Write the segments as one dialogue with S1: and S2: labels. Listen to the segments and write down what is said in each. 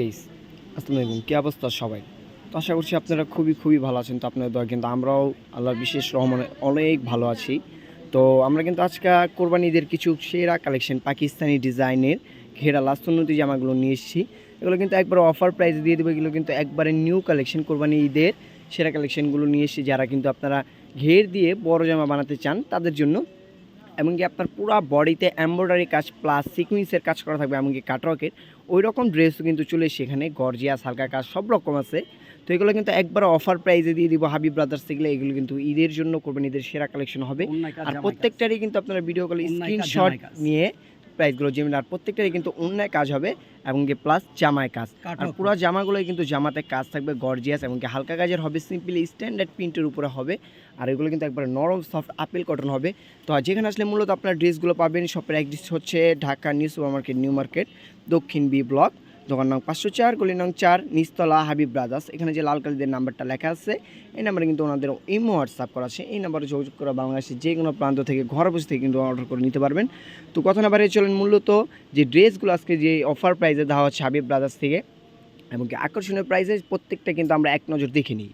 S1: Guys আসসালামু আলাইকুম। কী অবস্থা সবাই? তো আশা করছি আপনারা খুবই খুবই ভালো আছেন, তো আপনাদের দয়া কিন্তু আমরাও আল্লাহর বিশেষ রহমানে অনেক ভালো আছি। তো আমরা কিন্তু আজকে কোরবানিদের কিছু সেরা কালেকশন পাকিস্তানি ডিজাইনের ঘেরা লাস্তুন্নতি জামাগুলো নিয়ে এসেছি। এগুলো কিন্তু একবার অফার প্রাইস দিয়ে দেবো, এগুলো কিন্তু একবারে নিউ কালেকশন কোরবানি ঈদের সেরা কালেকশনগুলো নিয়ে এসেছি। যারা কিন্তু আপনারা ঘের দিয়ে বড় জামা বানাতে চান, তাদের জন্য এমনকি আপনার পুরো বডিতে এম্ব্রয়ডারি কাজ প্লাস সিকুইন্সের কাজ করা থাকবে এমনকি কাটওয়ার্কের ওই রকম ড্রেসও কিন্তু চলে এসে এখানে গর্জিয়াস হালকা কাজ সব রকম আছে। তো এগুলো কিন্তু একবার অফার প্রাইজে দিয়ে দিব হাবি ব্রাদার্স থেকে এগুলো কিন্তু ঈদের জন্য করবেন ঈদের সেরা কালেকশন হবে। আর প্রত্যেকটারই কিন্তু আপনারা ভিডিও কলে স্ক্রিনশট নিয়ে প্রাইসগুলো যেমন আর প্রত্যেকটারই কিন্তু অন্যায় কাজ হবে এবং কি প্লাস জামায় কাজ। আর পুরো জামাগুলোই কিন্তু জামাতে কাজ থাকবে গর্জিয়াস এবং কি হালকা কাজের হবে সিম্পলি স্ট্যান্ডার্ড প্রিন্টের উপরে হবে। আর এগুলো কিন্তু একবার নরম সফট আপেল কটন হবে। তো আর যেখানে আসলে মূলত আপনার ড্রেসগুলো পাবেন শপের অ্যাড্রেস হচ্ছে Dhaka new super market new market দক্ষিণ বি ব্লক। দোকান নং পাঁচশো চার গলি নং চার নিস্তলা হাবিব ব্রাদার্স। এখানে যে লাল কালিদের নাম্বারটা লেখা আছে, এই নাম্বারে কিন্তু ওনাদের ইমো হোয়াটসঅ্যাপ করা আছে। এই নাম্বারে যোগাযোগ করা বাংলাদেশের যে কোনো প্রান্ত থেকে ঘর বসে থেকে কিন্তু অর্ডার করে নিতে পারবেন। তো কথা না বাড়িয়ে চলেন মূলত যে ড্রেসগুলো আজকে যে অফার প্রাইসে দেওয়া হচ্ছে হাবিব ব্রাদার্স থেকে, এবং আকর্ষণীয় প্রাইসে প্রত্যেকটা কিন্তু আমরা এক নজর দেখে নিই।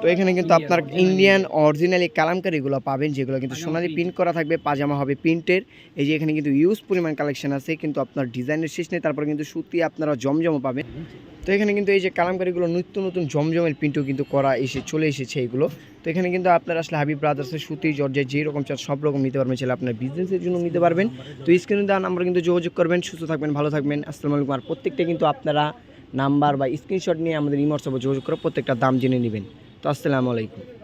S1: তো এখানে কিন্তু আপনার ইন্ডিয়ান অরিজিনালি কালামকারিগুলো পাবেন যেগুলো কিন্তু সোনালি প্রিন্ট করা থাকবে পাজামা হবে প্রিন্টের। এই যে এখানে কিন্তু ইউজ পরিমাণ কালেকশন আছে কিন্তু আপনার ডিজাইনের শেষ নেই তারপরে কিন্তু সুতি আপনারা জমজমও পাবেন। তো এখানে কিন্তু এই যে কালামকারিগুলো নিত্য নতুন জমজমের প্রিন্টও কিন্তু করা এসে চলে এসেছে এগুলো। তো এখানে কিন্তু আপনারা আসলে হাবিব ব্রাদার্সের সুতি জর্জের যে রকম চান সব রকম নিতে পারবেন চাইলে আপনার বিজনেসের জন্য নিতে পারবেন। তো স্ক্রিনে দেওয়া নাম্বার কিন্তু যোগাযোগ করবেন সুস্থ থাকবেন ভালো থাকবেন। আসসালামু আলাইকুম। আর প্রত্যেকটা কিন্তু আপনারা নাম্বার বা স্ক্রিনশট নিয়ে আমাদের ইমোটসঅপে যোগাযোগ করে প্রত্যেকটা দাম জেনে নেবেন। তো আসসালামু আলাইকুম।